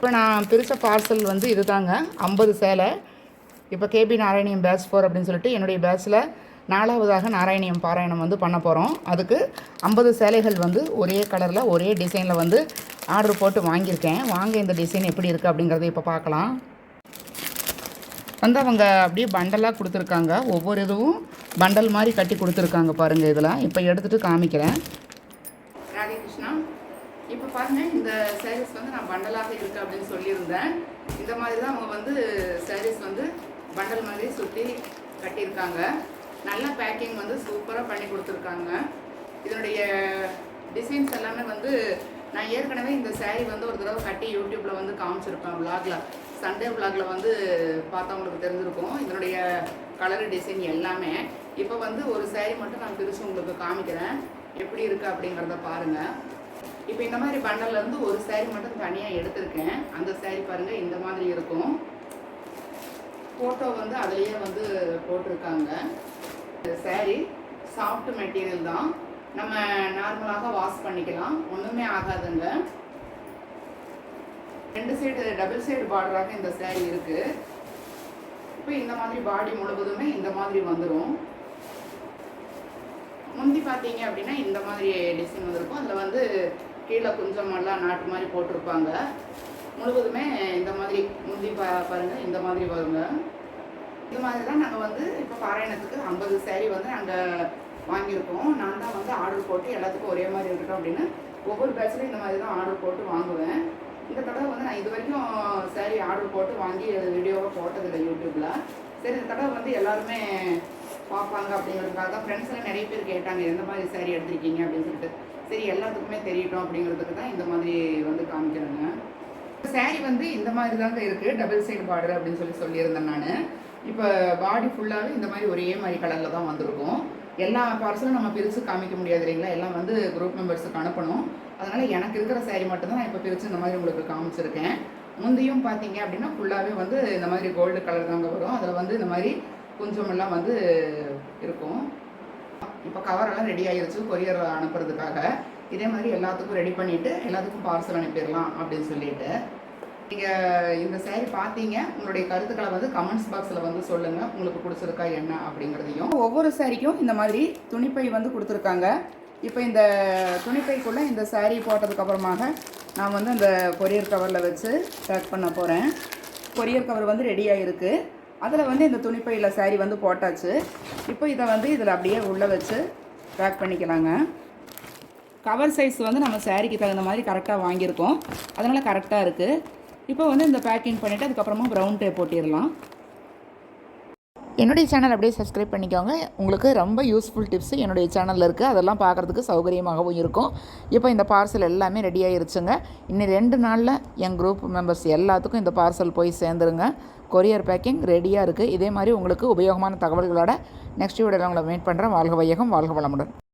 இப்போ நான் பிரித்த பார்சல் வந்து இது தாங்க ஐம்பது சேலை. இப்போ கேபி நாராயணியம் பேட்ச் ஃபோர் அப்படின்னு சொல்லிட்டு என்னுடைய பேட்ச்சில் நாலாவதாக நாராயணியம் பாராயணம் வந்து பண்ண போகிறோம் அதுக்கு ஐம்பது சேலைகள் வந்து ஒரே கலரில் ஒரே டிசைனில் வந்து ஆர்டர் போட்டு வாங்கியிருக்கேன். வாங்க இந்த டிசைன் எப்படி இருக்குது அப்படிங்கிறத இப்போ பார்க்கலாம். வந்து அவங்க அப்படியே பண்டலாக கொடுத்துருக்காங்க. ஒவ்வொரு இதுவும் பண்டல் மாதிரி கட்டி கொடுத்துருக்காங்க பாருங்கள் இதெல்லாம் இப்போ எடுத்துகிட்டு காமிக்கிறேன். பாருங்கள் இந்த சாரீஸ் வந்து நான் பண்டலாக இருக்குது அப்படின்னு சொல்லியிருந்தேன். இந்த மாதிரி தான் அவங்க வந்து சாரீஸ் வந்து பண்டல் மாதிரி சுற்றி கட்டியிருக்காங்க. நல்ல பேக்கிங் வந்து சூப்பராக பண்ணி கொடுத்துருக்காங்க. இதனுடைய டிசைன்ஸ் எல்லாமே வந்து நான் ஏற்கனவே இந்த சேரீ வந்து ஒரு தடவை கட்டி யூடியூப்பில் வந்து காமிச்சிருப்பேன் vlogல. சண்டே vlogல வந்து பார்த்தவங்களுக்கு தெரிஞ்சிருக்கும். இதனுடைய கலர் டிசைன் எல்லாமே. இப்போ வந்து ஒரு சேரீ மட்டும் நான் பிரித்து உங்களுக்கு காமிக்கிறேன். எப்படி இருக்குது அப்படிங்கிறத பாருங்கள் இப்போ இந்த மாதிரி பண்டல்ல இருந்து ஒரு சாரி மட்டும் தனியாக எடுத்திருக்கேன். அந்த சாரி பாருங்க இந்த மாதிரி இருக்கும். ஃபோட்டோ வந்து அதுலேயே வந்து போட்டிருக்காங்க. சாரி சாஃப்ட் மெட்டீரியல் தான். நம்ம நார்மலாக வாஷ் பண்ணிக்கலாம். ஒன்றுமே ஆகாதுங்க. ரெண்டு சைடு டபுள் சைடு பார்டராக இந்த சேரீ இருக்கு. இப்போ இந்த மாதிரி பாடி முழுவதுமே இந்த மாதிரி வந்துடும் முந்தி பார்த்தீங்க அப்படின்னா இந்த மாதிரி டிசைன் வந்திருக்கும். அதில் வந்து கீழே குஞ்சமெல்லாம் நாட்டு மாதிரி போட்டிருப்பாங்க. முழுவதுமே இந்த மாதிரி முந்தி பா பாருங்கள் இந்த மாதிரி வருங்க. இது மாதிரி தான் நாங்கள் வந்து இப்போ பாராயணத்துக்கு ஐம்பது சேரீ வந்து நாங்கள் வாங்கியிருக்கோம். நான் தான் வந்து ஆர்டர் போட்டு எல்லாத்துக்கும் ஒரே மாதிரி இருக்கட்டும் அப்படின்னு ஒவ்வொரு பேட்ச்லையும் இந்த மாதிரி தான் ஆர்டர் போட்டு வாங்குவேன். இந்த தடவை வந்து நான் இது வரைக்கும் சேரீ ஆர்டர் போட்டு வாங்கி வீடியோவை போட்டதில்லை யூடியூப்பில் சரி இந்த தடவை வந்து எல்லாருமே பார்ப்பாங்க அப்படிங்கிறதுக்காக தான் ஃப்ரெண்ட்ஸ்லாம் நிறைய பேர் கேட்டாங்க எந்த மாதிரி சேரீ எடுத்திருக்கீங்க? அப்படின்னு சொல்லிட்டு. சரி எல்லாத்துக்குமே தெரியட்டும் அப்படிங்கிறதுக்கு தான் இந்த மாதிரி வந்து காமிக்கிறேங்க. saree வந்து இந்த மாதிரி தாங்க இருக்குது டபுள் சைடு பார்டர் அப்படின்னு சொல்லி சொல்லியிருந்தேன் நான். இப்போ பாடி ஃபுல்லாகவே இந்த மாதிரி ஒரே மாதிரி கலரில் தான் வந்திருக்கும். எல்லா பார்சலும் நம்ம பிரித்து காமிக்க முடியாது இல்லைங்களா? எல்லாம் வந்து குரூப் மெம்பர்ஸுக்கு அனுப்பணும். அதனால் எனக்கு இருக்கிற saree மட்டும்தான் நான் இப்போ பிரித்து இந்த மாதிரி உங்களுக்கு காமிச்சிருக்கேன். முந்தையும் பார்த்தீங்க அப்படின்னா ஃபுல்லாகவே வந்து இந்த மாதிரி கோல்டு கலர் தாங்க வரும். அதில் வந்து இந்த மாதிரி கொஞ்சமெல்லாம் வந்து இருக்கும். இப்போ கவரெல்லாம் ரெடி ஆயிருச்சு கொரியர் அனுப்புறதுக்காக. இதே மாதிரி எல்லாத்துக்கும் ரெடி பண்ணிவிட்டு எல்லாத்துக்கும் பார்சல் அனுப்பிடலாம் அப்படின்னு சொல்லிட்டு. நீங்கள் இந்த சேரீ பார்த்தீங்க. உங்களுடைய கருத்துக்களை வந்து கமெண்ட்ஸ் பாக்ஸில் வந்து சொல்லுங்கள் உங்களுக்கு பிடிச்சிருக்கா என்ன அப்படிங்கிறதையும். ஒவ்வொரு சேரீக்கும் இந்த மாதிரி துணிப்பை வந்து கொடுத்துருக்காங்க. இப்போ இந்த துணிப்பைக்குள்ளே இந்த சேரீ போட்டதுக்கப்புறமாக நான் வந்து அந்த கொரியர் கவரில் வச்சு பேக் பண்ண போகிறேன் கொரியர் கவர் வந்து ரெடி ஆகிருக்கு அதில் வந்து இந்த துணிப்பையில் saree வந்து போட்டாச்சு. இப்போ இதை வந்து இதில் அப்படியே உள்ளே வச்சு பேக் பண்ணிக்கலாங்க. கவர் சைஸ் வந்து நம்ம சாரிக்கு தகுந்த மாதிரி கரெக்டாக வாங்கியிருக்கோம். அதனால் கரெக்டாக இருக்குது இப்போ வந்து இந்த பேக்கிங் பண்ணிவிட்டு அதுக்கப்புறமா ப்ரௌன் டேப் போட்டிடலாம் என்னுடைய சேனல் அப்படியே சப்ஸ்கிரைப் பண்ணிக்கோங்க. உங்களுக்கு ரொம்ப யூஸ்ஃபுல் டிப்ஸ் என்னுடைய சேனலில் இருக்குது அதெல்லாம் பார்க்குறதுக்கு சௌகரியமாகவும் இருக்கும். இப்போ இந்த பார்சல் எல்லாமே ரெடி ஆயிருச்சுங்க. இன்னும் ரெண்டு நாளில் என் குரூப் மெம்பர்ஸ் எல்லாத்துக்கும் இந்த பார்சல் போய் சேர்ந்துருங்க. கொரியர் பேக்கிங் ரெடியாக இருக்குது இதே மாதிரி உங்களுக்கு உபயோகமான தகவல்களோட நெக்ஸ்ட் வீடியோவில் உங்களை மீட் பண்ணுறேன் வாழ்க வையகம் வாழ்க வளமுடன்.